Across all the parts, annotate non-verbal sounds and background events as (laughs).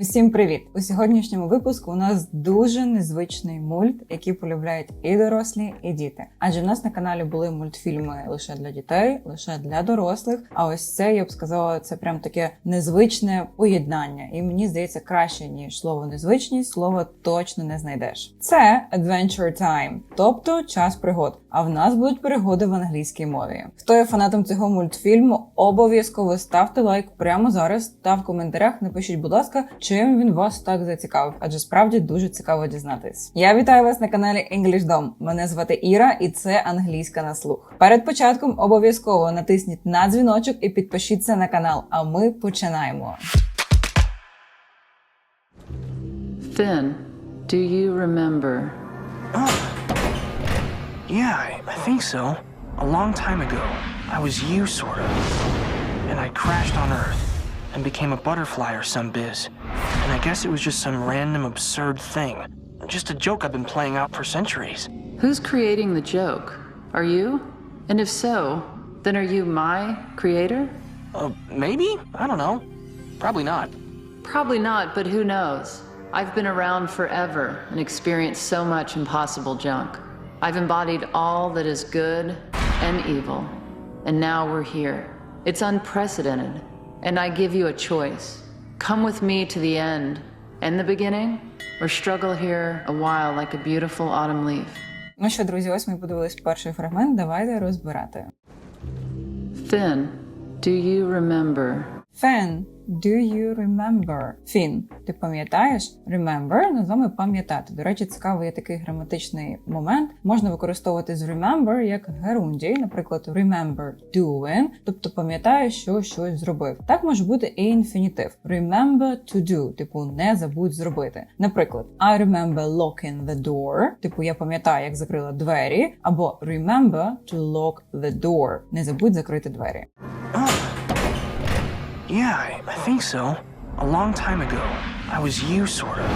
Усім привіт! У сьогоднішньому випуску у нас дуже незвичний мульт, який полюбляють і дорослі, і діти. Адже в нас на каналі були мультфільми лише для дітей, лише для дорослих. А ось це я б сказала, це прям таке незвичне поєднання. І мені здається, краще ніж слово незвичність, слово точно не знайдеш. Це Adventure Time, тобто час пригод. А в нас будуть пригоди в англійській мові. Хто є фанатом цього мультфільму, обов'язково ставте лайк прямо зараз та в коментарях напишіть, будь ласка, чим він вас так зацікавив, адже справді дуже цікаво дізнатись. Я вітаю вас на каналі English Dom. Мене звати Іра, і це англійська на слух. Перед початком обов'язково натисніть на дзвіночок і підпишіться на канал. А ми починаємо. Finn, do you remember? Yeah, I, I think so. A long time ago, I was you, sort of. And I crashed on Earth and became a butterfly or some biz. And I guess it was just some random absurd thing. Just a joke I've been playing out for centuries. Who's creating the joke? Are you? And if so, then are you my creator? Uh, maybe? I don't know. Probably not. Probably not, but who knows? I've been around forever and experienced so much impossible junk. I've embodied all that is good and evil. And now we're here. It's unprecedented. And I give you a choice. Come with me to the end and the beginning, or struggle here a while like a beautiful autumn leaf. Ну що, друзі, ось ми подивились перший фрагмент. Давайте розбирати. Finn, do you remember? Fan, do you remember? Фін, ти пам'ятаєш? Remember називаємо пам'ятати. До речі, цікавий є такий граматичний момент. Можна використовувати з remember як герундій, наприклад, remember doing, тобто пам'ятаю, що щось зробив. Так може бути і інфінітив. Remember to do, типу не забудь зробити. Наприклад, I remember locking the door, типу я пам'ятаю, як закрила двері, або remember to lock the door, не забудь закрити двері. Yeah, I, I think so. A long time ago, I was you, sort of.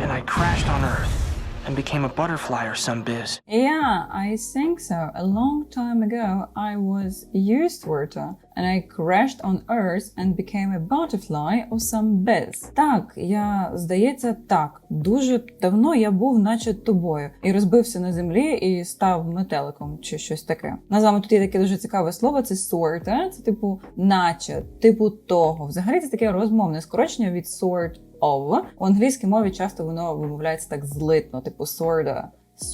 And I crashed on Earth and became a butterfly or some biz. Yeah, I think so. A long time ago, I was used water and I crashed on Earth and became a butterfly or some biz. Так, я здається, так. Дуже давно я був, наче тобою, і розбився на землі і став метеликом чи щось таке. Назвами тут є таке дуже цікаве слово. Це sorta, це типу, наче, типу того. Взагалі це таке розмовне скорочення від sort of. У англійській мові часто воно вимовляється так злитно, типу sorta.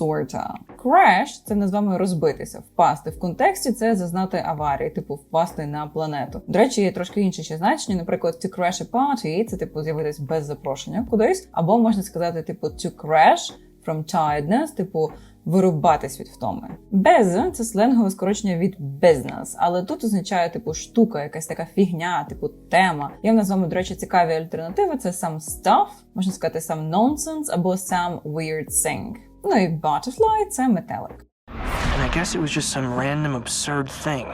Sorta. Crash – це не з вами розбитися, впасти. В контексті це зазнати аварії, типу впасти на планету. До речі, є трошки інші ще значення. Наприклад, to crash a party – це типу з'явитись без запрошення кудись, або можна сказати, типу, to crash from tiredness, типу вирубатись від втоми. Без це сленгове скорочення від business, але тут означає типу штука, якась така фігня, типу тема. Є в нас вами, до речі, цікаві альтернативи. Це some stuff, можна сказати some nonsense або some weird thing. Ну і butterfly – це метелик. And I guess it was just some random absurd thing.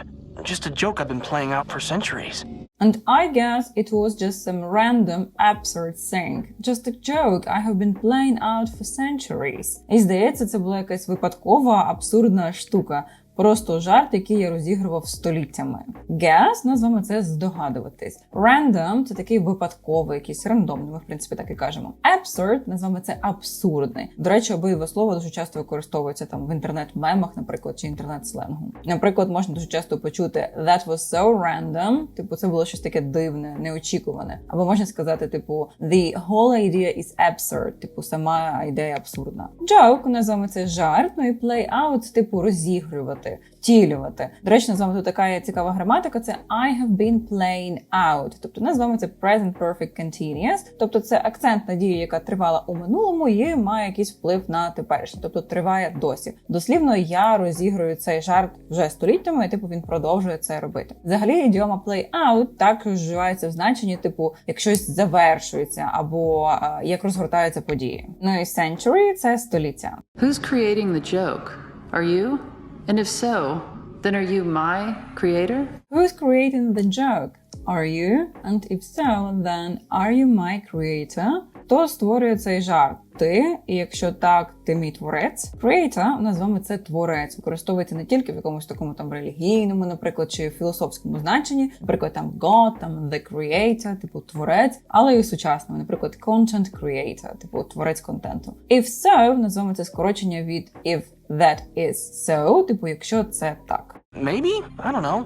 Just a joke I've been playing out for centuries. And I guess it was just some random absurd thing. Just a joke I have been playing out for centuries. І здається, це була якась випадкова абсурдна штука. Просто жарт, який я розігрував століттями. Guess, назвемо це здогадуватись. Random – це такий випадковий, якийсь рандомний, ми в принципі так і кажемо. Absurd – назвемо це абсурдний. До речі, обидва слова дуже часто використовуються там в інтернет-мемах, наприклад, чи інтернет-сленгу. Наприклад, можна дуже часто почути that was so random, типу, це було щось таке дивне, неочікуване. Або можна сказати, типу, the whole idea is absurd, типу, сама ідея абсурдна. Joke, називаємо це жарт, ну і play out, типу, розігрувати втілювати. До речі, назвами тут така цікава граматика. Це I have been playing out. Тобто називаємо це present perfect continuous. Тобто це акцентна дія, яка тривала у минулому і має якийсь вплив на теперішнє, тобто триває досі. Дослівно я розіграю цей жарт вже століттями, і типу він продовжує це робити. Взагалі, ідіома play out також вживається в значенні, типу, як щось завершується або а, як розгортаються події. Ну і century – це століття. Who's creating the joke? Are you? And if so, then are you my creator? Who's creating the joke? Are you? And if so, then are you my creator? Хто створює цей жарт? Ти, і якщо так, ти мій творець. Creator, у нас з вами це творець, використовується не тільки в якомусь такому там релігійному, наприклад, чи філософському значенні, наприклад, там God, там the creator, типу творець, але і в сучасному, наприклад, content creator, типу творець контенту. If so, називаємо це скорочення від if that is so, типу, якщо це так. Maybe? I don't know.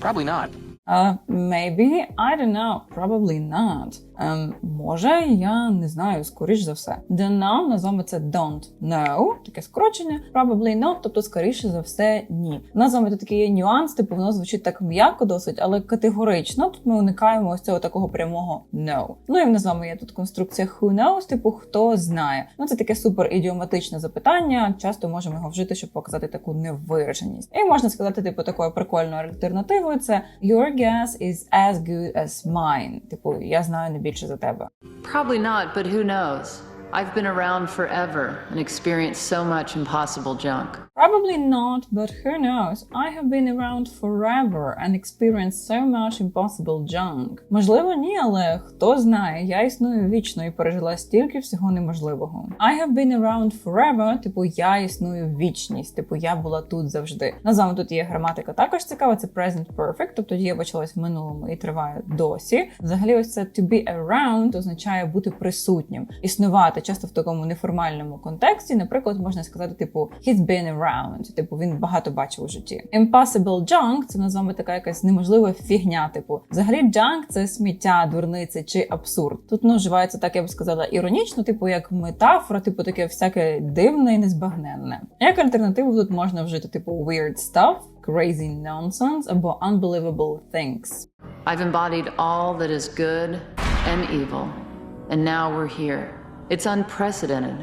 Probably not. Uh, maybe, I don't know, probably not. Ем, може, я не знаю, скоріш за все. Don't know, називаємо це don't know, таке скорочення, probably not, тобто скоріше за все ні. У тут такий нюанс, типу воно звучить так м'яко досить, але категорично. Тут ми уникаємо ось цього такого прямого no. Ну і в нас є тут конструкція who knows, типу хто знає. Ну це таке супер ідіоматичне запитання. Часто можемо його вжити, щоб показати таку невираженість. І можна сказати, типу, такою прикольною альтернативою це your guess is as good as mine. Типу, я знаю не більше за тебе. Probably not, but who knows? I've been around forever and experienced so much impossible junk. Probably not, but who knows? I have been around forever and experienced so much impossible junk. Можливо, ні, але хто знає, я існую вічно і пережила стільки всього неможливого. I have been around forever, типу я існую вічність, типу я була тут завжди. На вами тут є граматика також цікава, це present perfect, тобто дія почалась в минулому і триває досі. Взагалі, ось це to be around означає бути присутнім, існувати часто в такому неформальному контексті. Наприклад, можна сказати, типу he's been around, типу він багато бачив у житті. Impossible junk – це називаємо така якась неможлива фігня. Типу, взагалі, junk – це сміття, дурниці чи абсурд. Тут ну вживається так, я б сказала, іронічно, типу як метафора, типу таке всяке дивне і незбагненне. Як альтернативу тут можна вжити типу weird stuff, crazy nonsense або unbelievable things. I've embodied all that is good and evil, and now we're here. It's unprecedented,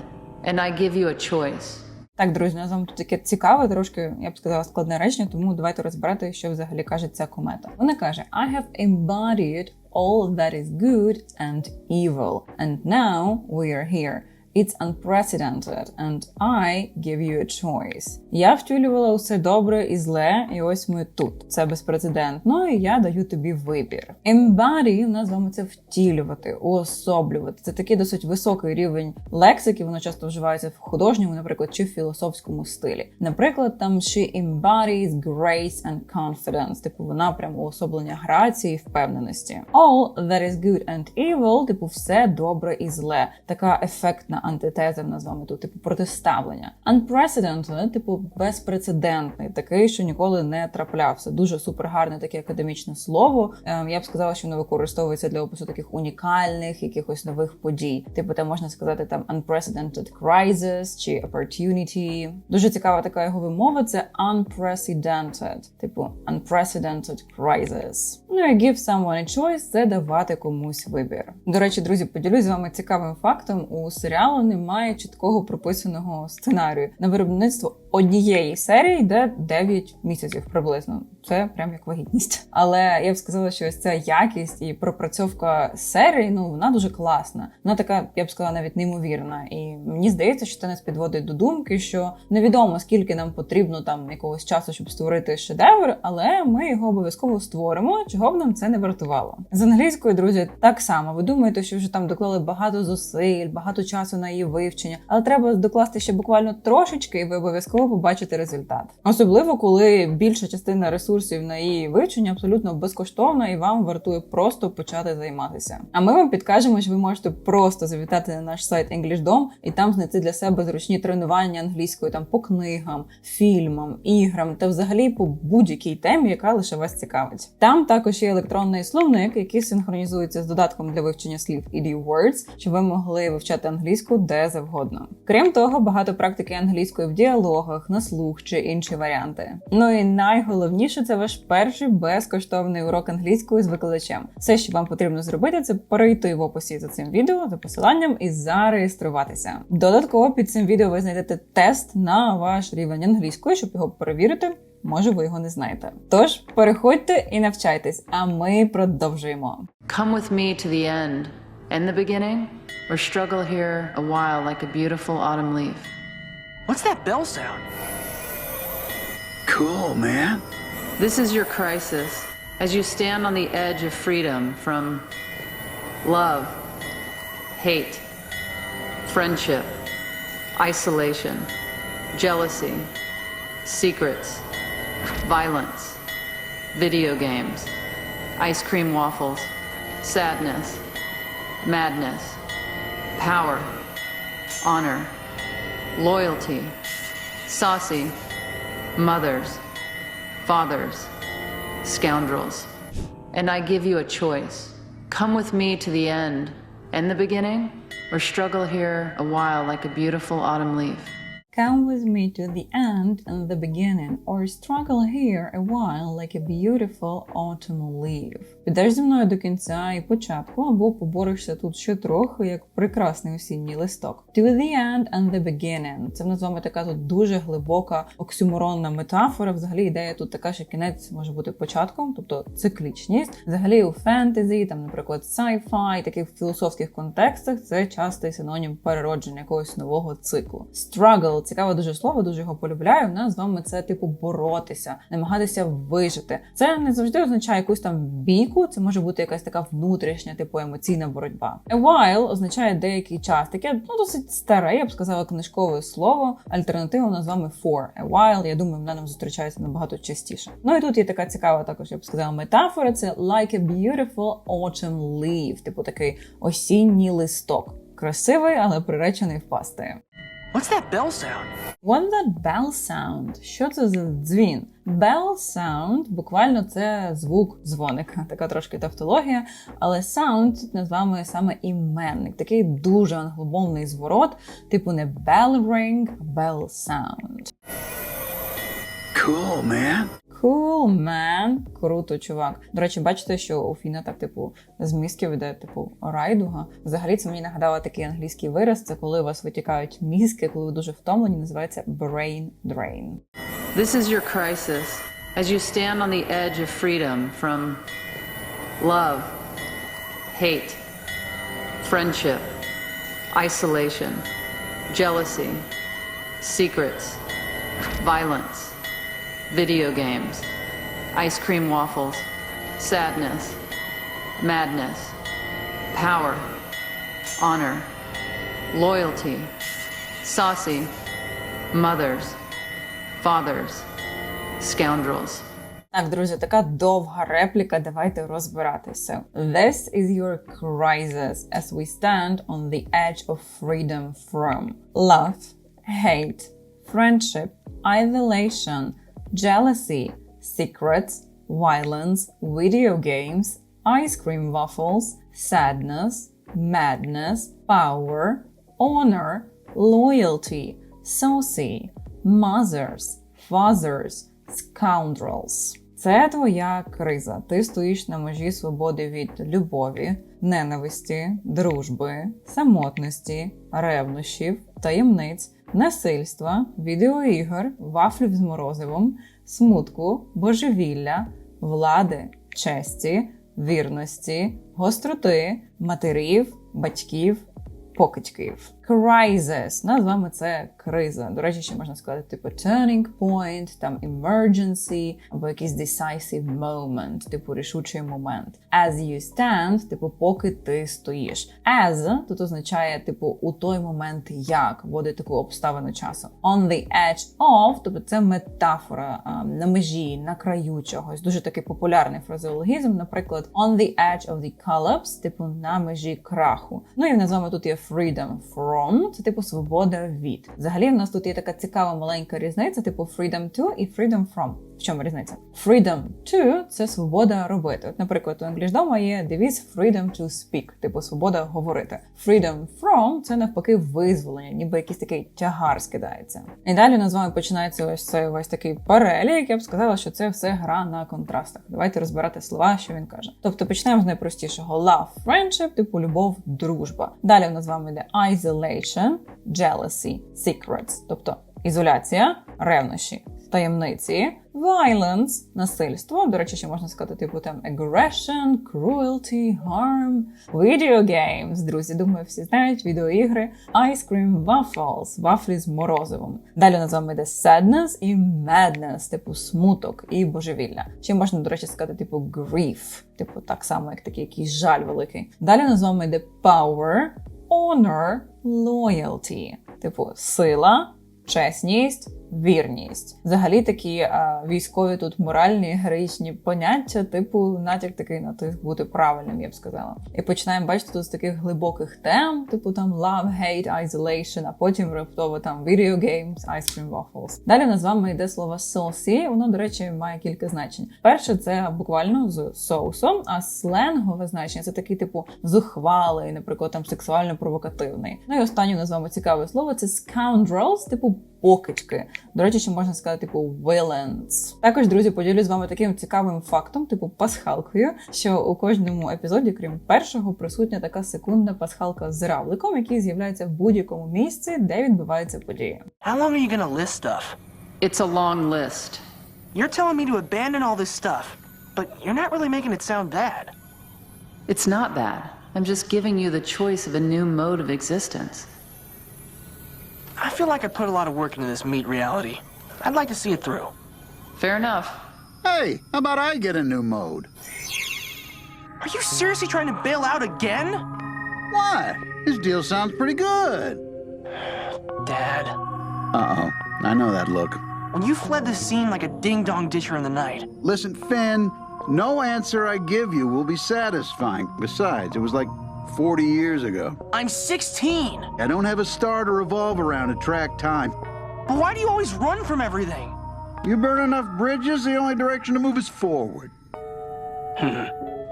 and I give you a choice. Так, друзі, на вам тут таке цікаве, трошки я б сказала складне речення, тому давайте розбирати, що взагалі каже ця комета. Вона каже: I have embodied all that is good and evil, and now we are here. It's unprecedented, and I give you a choice. Я втілювала усе добре і зле, і ось ми тут. Це безпрецедентно, і я даю тобі вибір. Embody у нас з вами це втілювати, уособлювати. Це такий досить високий рівень лексики. Воно часто вживається в художньому, наприклад, чи в філософському стилі. Наприклад, там she embodies grace and confidence. Типу, вона прям уособлення грації і впевненості. All that is good and evil, типу, все добре і зле. Така ефектна антитеза в нас з вами тут, типу протиставлення. Unprecedented, типу безпрецедентний, такий, що ніколи не траплявся. Дуже супергарне таке академічне слово. Ем, я б сказала, що воно використовується для опису таких унікальних якихось нових подій. Типу, там можна сказати там unprecedented crisis чи opportunity. Дуже цікава така його вимова. Це unprecedented, типу unprecedented crisis. Ну і give someone a choice – це давати комусь вибір. До речі, друзі, поділюсь з вами цікавим фактом. У серіалу немає чіткого прописаного сценарію. На виробництво однієї серії йде 9 місяців приблизно. Це прям як вагітність. Але я б сказала, що ось ця якість і пропрацьовка серії, ну вона дуже класна. Вона така, я б сказала, навіть неймовірна. І мені здається, що це нас підводить до думки, що невідомо скільки нам потрібно там якогось часу, щоб створити шедевр, але ми його обов'язково створимо, чого б нам це не вартувало. З англійською, друзі, так само. Ви думаєте, що вже там доклали багато зусиль, багато часу на її вивчення, але треба докласти ще буквально трошечки, і ви обов'язково побачите результат. Особливо, коли більша частина ресурсів на її вивчення абсолютно безкоштовна і вам вартує просто почати займатися. А ми вам підкажемо, що ви можете просто завітати на наш сайт EnglishDom і там знайти для себе зручні тренування англійської там по книгам, фільмам, іграм та взагалі по будь-якій темі, яка лише вас цікавить. Там також є електронний словник, який синхронізується з додатком для вивчення слів ED Words, щоб ви могли вивчати англійську де завгодно. Крім того, багато практики англійської в діалогах, на слух чи інші варіанти. Ну і найголовніше це ваш перший безкоштовний урок англійської з викладачем. Все, що вам потрібно зробити, це перейти в описі за цим відео за посиланням і зареєструватися. Додатково під цим відео ви знайдете тест на ваш рівень англійської, щоб його перевірити. Може, ви його не знаєте. Тож переходьте і навчайтесь, а ми продовжуємо. Come with me to the end and the beginning, or struggle here a while like a beautiful autumn leaf. What's that bell sound? Cool, man. This is your crisis as you stand on the edge of freedom from love, hate, friendship, isolation, jealousy, secrets, violence, video games, ice cream waffles, sadness, madness, power, honor, loyalty, saucy, mothers, fathers, scoundrels. And I give you a choice. Come with me to the end and the beginning, or struggle here a while like a beautiful autumn leaf. Come with me to the end and the beginning, or struggle here a while like a beautiful autumn leaf. Підеш зі мною до кінця і початку, або поборешся тут ще трохи, як прекрасний осінній листок. To the end and the beginning. Це в вами така тут дуже глибока оксюморонна метафора. Взагалі ідея тут така, що кінець може бути початком, тобто циклічність. Взагалі у фентезі, там, наприклад, sci-fi, таких філософських контекстах це частий синонім переродження якогось нового циклу. Struggle цікаве дуже слово, дуже його полюбляю. У нас з вами це типу боротися, намагатися вижити. Це не завжди означає якусь там бійку. Це може бути якась така внутрішня, типу емоційна боротьба. A while означає деякий час. Таке ну досить старе, я б сказала, книжкове слово. Альтернатива у нас з вами for. A while, я думаю, вона нам зустрічається набагато частіше. Ну і тут є така цікава, також я б сказала, метафора. Це like a beautiful autumn leaf, типу такий осінній листок. Красивий, але приречений впасти. What's that bell sound? What's that bell sound? Що це за дзвін? Bell sound буквально це звук дзвоника, така трошки тавтологія, але sound тут з вами саме іменник, такий дуже англомовний зворот, типу не bell ring, а bell sound. Cool, man. Cool, man. Круто, чувак. До речі, бачите, що у Фіна так, типу, з мізків іде, типу, райдуга. Взагалі, це мені нагадало такий англійський вираз. Це коли у вас витікають мізки, коли ви дуже втомлені, називається brain drain. This is your crisis as you stand on the edge of freedom from love, hate, friendship, isolation, jealousy, secrets, violence, video games, ice cream waffles, sadness, madness, power, honor, loyalty, saucy, mothers, fathers, scoundrels. Так, друзі, така довга репліка. Давайте розбиратися. This is your crisis as we stand on the edge of freedom from love, hate, friendship, isolation, jealousy, secrets, violence, video games, ice cream waffles, sadness, madness, power, honor, loyalty, saucy, mothers, fathers, scoundrels. Це твоя криза. Ти стоїш на межі свободи від любові, ненависті, дружби, самотності, ревнощів, таємниць, насильства, відеоігор, вафлів з морозивом, смутку, божевілля, влади, честі, вірності, гостроти, матерів, батьків, покидьків. Crisis. Назвами це криза. До речі, ще можна сказати, типу turning point, там emergency, або якийсь decisive moment, типу рішучий момент. As you stand, типу, поки ти стоїш. As тут означає, типу, у той момент як, вводить таку обставину часу. On the edge of, тобто це метафора а, на межі, на краю чогось. Дуже такий популярний фразеологізм, наприклад, on the edge of the collapse, типу на межі краху. Ну і в вами тут є freedom from, це типу свобода від. Взагалі, в нас тут є така цікава маленька різниця, типу freedom to і freedom from. В чому різниця? Freedom to – це свобода робити. От, наприклад, у англійському є девіз freedom to speak, типу свобода говорити. Freedom from – це навпаки визволення, ніби якийсь такий тягар скидається. І далі у нас з вами починається ось цей ось такий перелік. Я б сказала, що це все гра на контрастах. Давайте розбирати слова, що він каже. Тобто почнемо з найпростішого: love, friendship, типу любов, дружба. Далі у нас з вами йде isolation, jealousy, secrets, тобто ізоляція, ревнощі, таємниці, violence, насильство. До речі, ще можна сказати, типу там aggression, cruelty, harm, video games. Друзі, думаю, всі знають відеоігри, ice cream waffles, вафлі з морозивом. Далі з вами йде sadness і madness, типу смуток і божевілля. Ще можна, до речі, сказати, типу grief, типу так само, як такий якийсь жаль великий. Далі з вами йде power, honor, loyalty. Типу, сила, чесність, вірність. Взагалі такі а, військові тут моральні, героїчні поняття, типу, натяк такий на тих бути правильним, я б сказала. І починаємо бачити тут з таких глибоких тем, типу там love, hate, isolation, а потім раптово там video games, ice cream waffles. Далі в нас з вами йде слово saucy, воно, до речі, має кілька значень. Перше, це буквально з соусом, а сленгове значення це такий типу зухвалий, наприклад, там сексуально провокативний. Ну і останнє у нас з вами цікаве слово це scoundrels, типу покидьки. До речі, ще можна сказати, типу villains. Також, друзі, поділюсь з вами таким цікавим фактом, типу пасхалкою, що у кожному епізоді, крім першого, присутня така секундна пасхалка з равликом, який з'являється в будь-якому місці, де відбувається подія. How long are you gonna list stuff? It's a long list. You're telling me to abandon all this stuff, but you're not really making it sound bad. It's not bad. I'm just giving you the choice of a new mode of existence. I feel like I put a lot of work into this meat reality. I'd like to see it through. Fair enough. Hey, how about I get a new mode? Are you seriously trying to bail out again? What? This deal sounds pretty good. Dad, Uh oh, I know that look. when you fled the scene like a ding dong ditcher in the night, Listen, Finn, no answer I give you will be satisfying. Besides, it was like 40 years ago. I'm 16. I don't have a star to revolve around to track time. But why do you always run from everything? You burn enough bridges, the only direction to move is forward. (laughs) Hmm.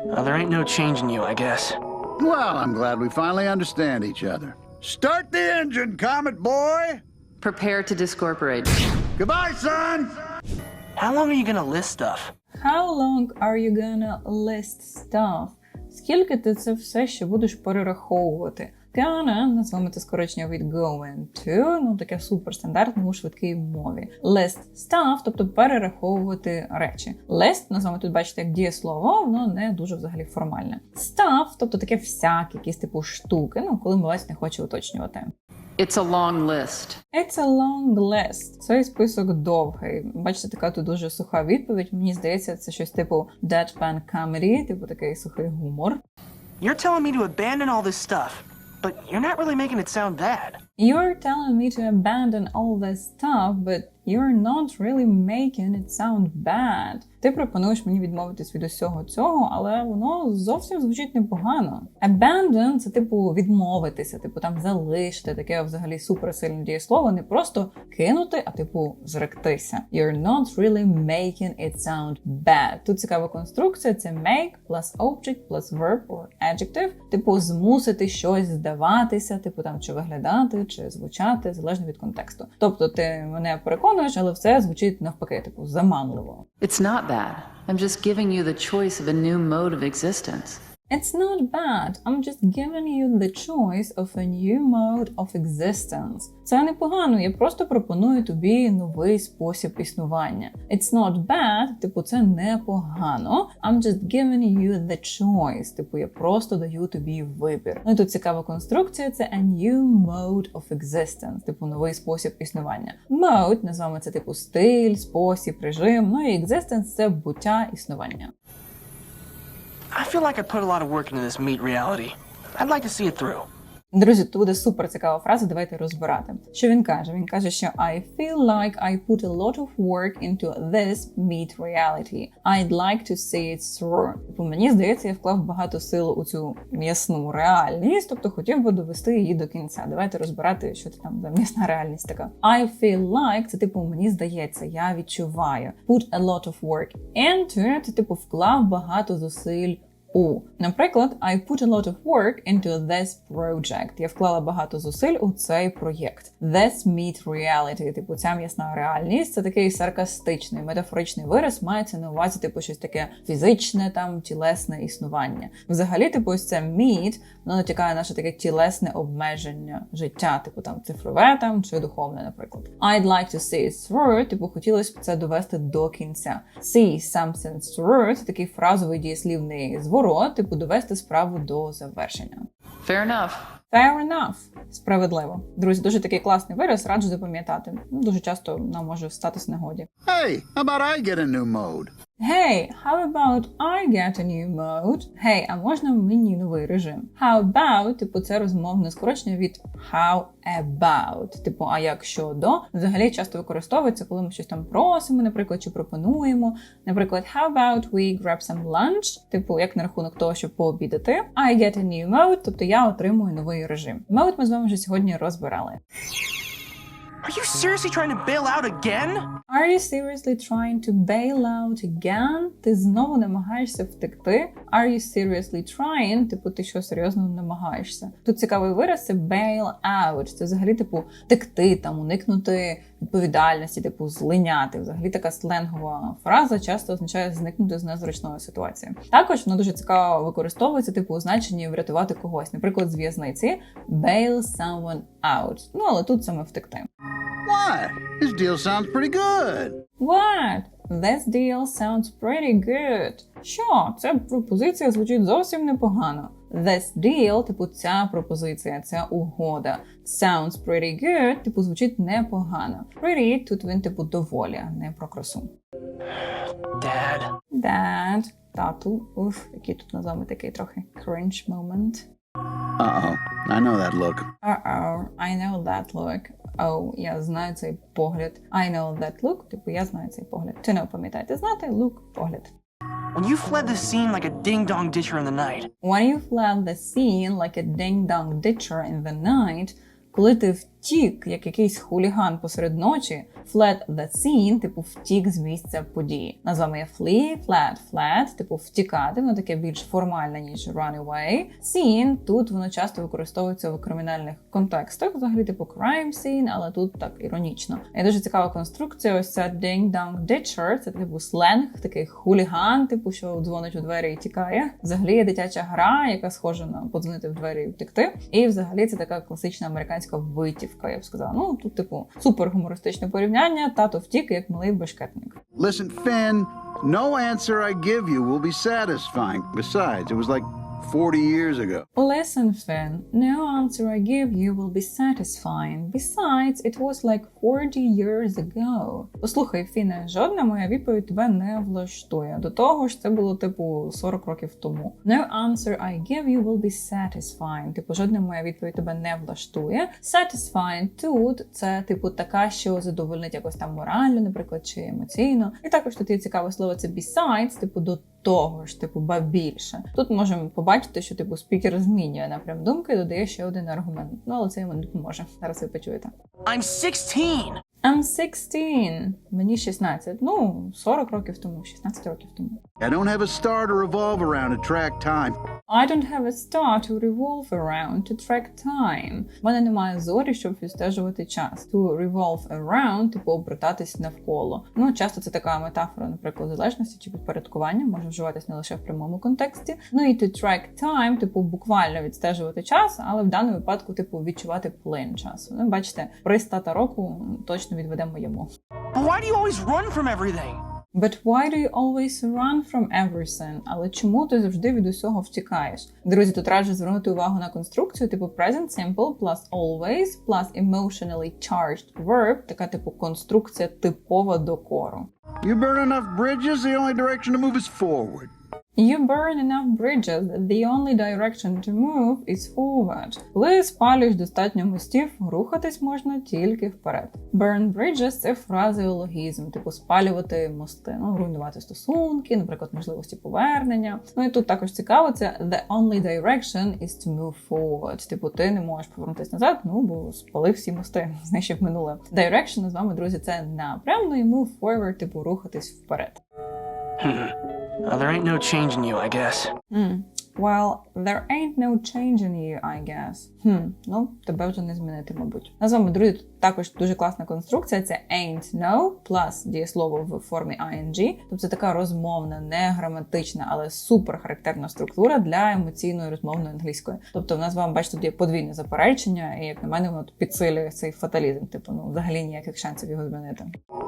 Well, there ain't no changing you, I guess. Well, I'm glad we finally understand each other. Start the engine, Comet Boy! Prepare to discorporate. Goodbye, son! How long are you gonna list stuff? How long are you gonna list stuff? Скільки ти це все ще будеш перераховувати? Це скорочення від going to, ну таке суперстандартне у швидкій мові. List stuff, тобто перераховувати речі. List, назвемо тут бачите, як дієслово, воно не дуже взагалі формальне. Stuff, тобто таке всяке, якісь типу штуки, ну коли мовець не хоче уточнювати. It's a long list. It's a long list. Цей список довгий. Бачите, така тут дуже суха відповідь. Мені здається, це щось типу deadpan comedy, типу такий сухий гумор. You're telling me to abandon all this stuff, but you're not really making it sound bad. You're telling me to abandon all this stuff, but you're not really making it sound bad. Ти пропонуєш мені відмовитись від усього цього, але воно зовсім звучить непогано. Abandon – це типу відмовитися, типу там залишити, таке взагалі суперсильне дієслово, не просто кинути, а типу зректися. You're not really making it sound bad. Тут цікава конструкція: це make plus object plus verb or adjective. Типу змусити щось здаватися, типу там чи виглядати, чи звучати, залежно від контексту. Тобто ти мене переконуєш, але все звучить навпаки, типу заманливо. It's not bad. I'm just giving you the choice of a new mode of existence. It's not bad. I'm just giving you the choice of a new mode of existence. Це непогано, я просто пропоную тобі новий спосіб існування. It's not bad, типу, це непогано. I'm just giving you the choice. Типу, я просто даю тобі вибір. Ну і тут цікава конструкція: це a new mode of existence, типу новий спосіб існування. Mode, називаємо це типу стиль, спосіб, режим. Ну і existence – це буття існування. I feel like I put a lot of work into this meat reality. I'd like to see it through. Друзі, тут буде супер цікава фраза. Давайте розбирати. Що він каже? Він каже, що I feel like I put a lot of work into this meat reality. I'd like to see it through. Типу, мені здається, я вклав багато сил у цю м'ясну реальність, тобто хотів би довести її до кінця. Давайте розбирати, що це там за м'ясна реальність така. I feel like це типу мені здається, я відчуваю. Put a lot of work into це типу вклав багато зусиль у. Наприклад, I put a lot of work into this project. Я вклала багато зусиль у цей проєкт. This meat reality, типу, ця м'ясна реальність, це такий саркастичний, метафоричний вираз, мається на увазі, типу, щось таке фізичне, там, тілесне існування. Взагалі, типу, ось це meat, воно натякає на наше таке тілесне обмеження життя, типу там цифрове там чи духовне, наприклад. I'd like to see it through, типу, хотілося б це довести до кінця. See something through – це такий фразовий дієслівний зворот, типу довести справу до завершення. Fair enough. Fair enough. Справедливо. Друзі, дуже такий класний вираз, раджу запам'ятати. Ну, Дуже часто нам може статись нагоді. Hey, how about I get a new mode? Hey, how about I get a new mode? Hey, а можна мені новий режим? How about, типу, це розмовне скорочення від how about. Типу, а як щодо? Взагалі часто використовується, коли ми щось там просимо, наприклад, чи пропонуємо. Наприклад, how about we grab some lunch? Типу, як на рахунок того, щоб пообідати. I get a new mode, тобто я отримую новий режим. Mode ми з вами вже сьогодні розбирали. Are you seriously trying to bail out again? Are you seriously trying to bail out again? Ти знову намагаєшся втекти. Are you seriously trying? Типу, ти що серйозно намагаєшся? Тут цікавий вираз це bail out. Це взагалі, типу, втекти, там, уникнути відповідальності, типу, злиняти. Взагалі така сленгова фраза часто означає зникнути з незручної ситуації. Також вона дуже цікаво використовується, типу, у значенні врятувати когось. Наприклад, з в'язниці bail someone out. Ну, але тут саме втекти. What? This deal sounds pretty good. What? This deal sounds pretty good. Що? Ця пропозиція звучить зовсім непогано. This deal, типу, ця пропозиція, ця угода. Sounds pretty good, типу, звучить непогано. Pretty, тут він, типу, доволі, а не про красу. Dad. Dad, тату, уф, який тут називаємо такий трохи cringe moment. Uh-oh. I know that look. Uh-oh, I know that look. Oh, я знаю цей погляд. I know that look, типу, я знаю цей погляд. Чи не пам'ятаєте знати? Look, погляд. When you fled the scene like a ding dong ditcher in the night, When you fled the scene like a ding-dong ditcher in the night, коли ти втік, як якийсь хуліган посеред ночі, fled the scene, типу втік з місця події. Назвами є flee, fled, fled, типу втікати, воно таке більш формальне, ніж run away. Scene, тут воно часто використовується в кримінальних контекстах, взагалі типу crime scene, але тут так іронічно. І дуже цікава конструкція. Ось ця ding-dong ditcher, це типу сленг, такий хуліган, типу, що дзвонить у двері і тікає. Взагалі є дитяча гра, яка схожа на подзвонити в двері і втекти. І взагалі це така класична американська витівка, я б сказала. Ну тут, типу, супер гумористичне порівняння. Тато втік, як малий бешкетник. Listen, Finn, no answer I give you will be satisfying. Besides, it was like 40 years ago. Listen, Finn, no answer I give you will be satisfying. Besides, it was like 40 years ago. Послухай, Фіне, жодна моя відповідь тебе не влаштує. До того ж, це було типу 40 років тому. No answer I give you will be satisfying. Типу, жодна моя відповідь тебе не влаштує. Satisfying тут це типу така, що задовольнить якось там морально, наприклад, чи емоційно. І також тут є цікаве слово це besides, типу до того ж, типу, ба більше. Тут можемо побачити, що типу спікер змінює напрям думки додає ще один аргумент. Ну, але це йому не допоможе. Зараз ви почуєте. I'm 16. I'm 16. Мені 16. Ну, 40 років тому, 16 років тому. I don't have a star to revolve around to track time. I don't have a star to revolve around to track time. У мене немає зорі, щоб відстежувати час. To revolve around, типу обертатись навколо. Ну, часто це така метафора, наприклад, залежності чи підпорядкування, може вживатись не лише в прямому контексті. Ну і to track time, типу буквально відстежувати час, але в даному випадку, типу, відчувати плин часу. Ну, бачите, приз тата року точно відведемо йому. Why do you always run from everything? But why do you always run from everything? Але чому ти завжди від усього втікаєш? Друзі, тут раджу звернути увагу на конструкцію типу present simple plus always plus emotionally charged verb, така типу конструкція типова до кору. You burn enough bridges, the only direction to move is forward. You burn enough bridges that the only direction to move is forward. Коли спалюєш достатньо мостів, рухатись можна тільки вперед. Burn bridges – це фразеологізм, типу спалювати мости, ну руйнувати стосунки, наприклад, можливості повернення. Ну і тут також цікаво, це the only direction is to move forward. Типу, ти не можеш повернутися назад, ну бо спалив всі мости, (laughs) знищив минуле. Direction, з вами, друзі, це напрям, ну і move forward, типу рухатись вперед. (laughs) Uh, there ain't no change in you, I guess. Mm. Well, there ain't no change in you, I guess. Хм, ну, тебе вже не змінити, мабуть. На з вами, друзі, тут також дуже класна конструкція. Це ain't no plus дієслово в формі ing. Тобто це така розмовна, не граматична, але супер характерна структура для емоційної розмовної англійської. Тобто, в нас з вами бачите, тут є подвійне заперечення, і як на мене, воно підсилює цей фаталізм. Типу, ну взагалі ніяких шансів його змінити.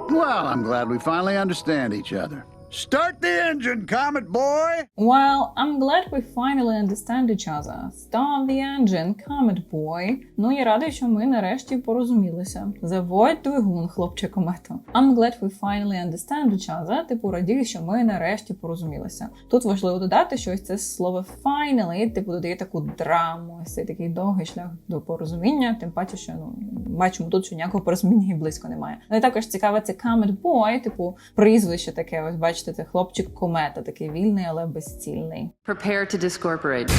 Well, I'm glad we finally understand each other. Start the engine, Comet Boy! Well, I'm glad we finally understand each other. Start the engine, Comet Boy. Ну, я радий, що ми нарешті порозумілися. Заводь двигун, хлопче комето. I'm glad we finally understand each other. Типу, радію, що ми нарешті порозумілися. Тут важливо додати, що ось це слово finally, типу, додає таку драму, ось цей такий довгий шлях до порозуміння. Тим паче, що ну бачимо тут, що ніякого порозуміння і близько немає. Ну і також цікаве це Comet Boy, типу, прізвище таке. Ось бачите, це хлопчик комета, такий вільний, але безцільний. Prepare to discorporate.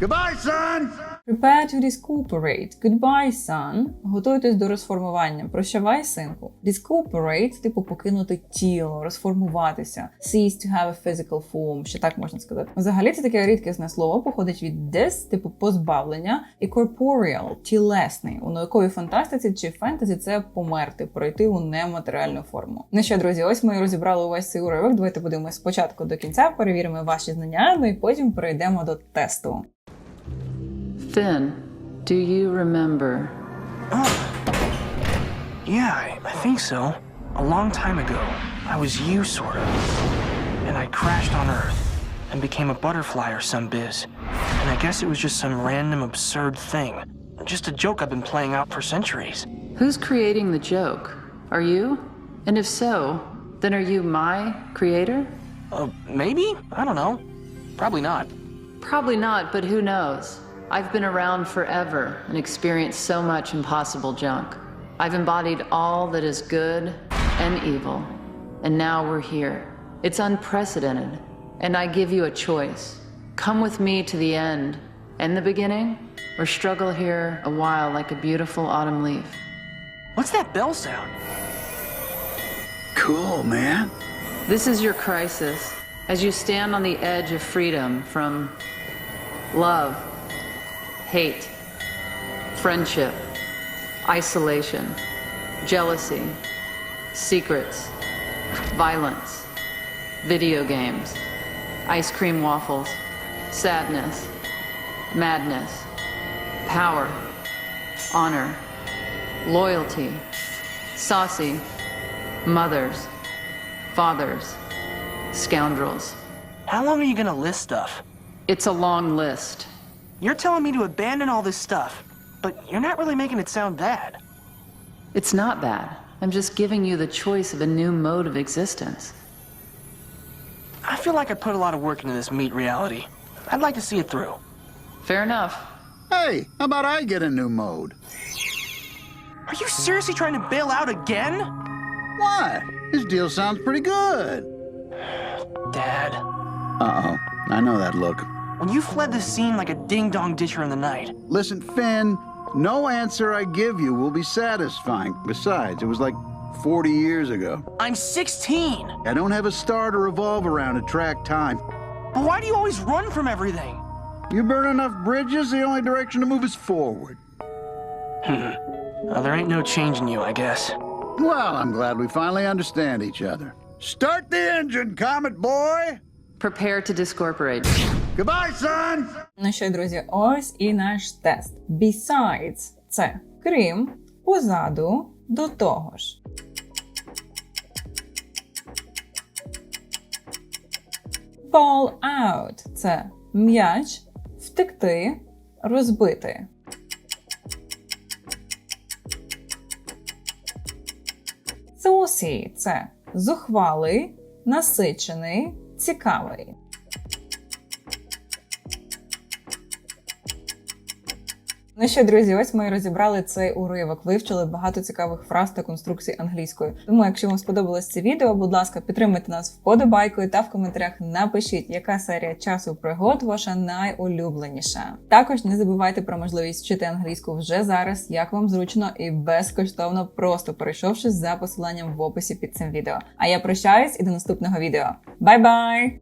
Goodbye, son! Prepare to discooperate. Goodbye, son. Готуйтесь до розформування. Прощавай, синку. Discooperate, типу покинути тіло, розформуватися. Cease to have a physical form, ще так можна сказати. Взагалі це таке рідкісне слово, походить від des, типу позбавлення, і corporeal, тілесний. У науковій фантастиці чи фентезі це померти, пройти у нематеріальну форму. Ну що, друзі, ось ми і розібрали увесь цей уривок. Давайте будемо спочатку до кінця, перевіримо ваші знання, ну і потім перейдемо до тесту. Finn, do you remember? Oh. Yeah, I, I think so. A long time ago, I was you, sort of. And I crashed on Earth and became a butterfly or some biz. And I guess it was just some random absurd thing. Just a joke I've been playing out for centuries. Who's creating the joke? Are you? And if so, then are you my creator? Uh, maybe? I don't know. Probably not. Probably not, but who knows? I've been around forever and experienced so much impossible junk. I've embodied all that is good and evil. And now we're here. It's unprecedented. And I give you a choice. Come with me to the end and the beginning, or struggle here a while like a beautiful autumn leaf. What's that bell sound? Cool, man. This is your crisis as you stand on the edge of freedom from love, hate, friendship, isolation, jealousy, secrets, violence, video games, ice cream waffles, sadness, madness, power, honor, loyalty, saucy, mothers, fathers, scoundrels. How long are you gonna list stuff? It's a long list. You're telling me to abandon all this stuff, but you're not really making it sound bad. It's not bad. I'm just giving you the choice of a new mode of existence. I feel like I put a lot of work into this meat reality. I'd like to see it through. Fair enough. Hey, how about I get a new mode? Are you seriously trying to bail out again? What? This deal sounds pretty good. Dad, Uh oh. I know that look. when you fled the scene like a ding dong ditcher in the night, Listen, Finn, no answer I give you will be satisfying. Besides, it was like 40 years ago. I'm 16. I don't have a star to revolve around to track time. But why do you always run from everything? You burn enough bridges, the only direction to move is forward. (laughs) Well, there ain't no changing you, I guess. Well, I'm glad we finally understand each other. Start the engine, Comet Boy! Prepare to discorporate. Goodbye, son! Ну що, друзі, ось і наш тест. Besides – це крім, позаду, до того ж. Ball out – це м'яч, втекти, розбити. Saucy – це зухвалий, насичений, цікавий. Ну що, друзі, ось ми розібрали цей уривок, вивчили багато цікавих фраз та конструкцій англійською. Тому, якщо вам сподобалось це відео, будь ласка, підтримайте нас вподобайкою та в коментарях напишіть, яка серія часу пригод ваша найулюбленіша. Також не забувайте про можливість вчити англійську вже зараз, як вам зручно і безкоштовно, просто перейшовши за посиланням в описі під цим відео. А я прощаюсь і до наступного відео. Бай-бай!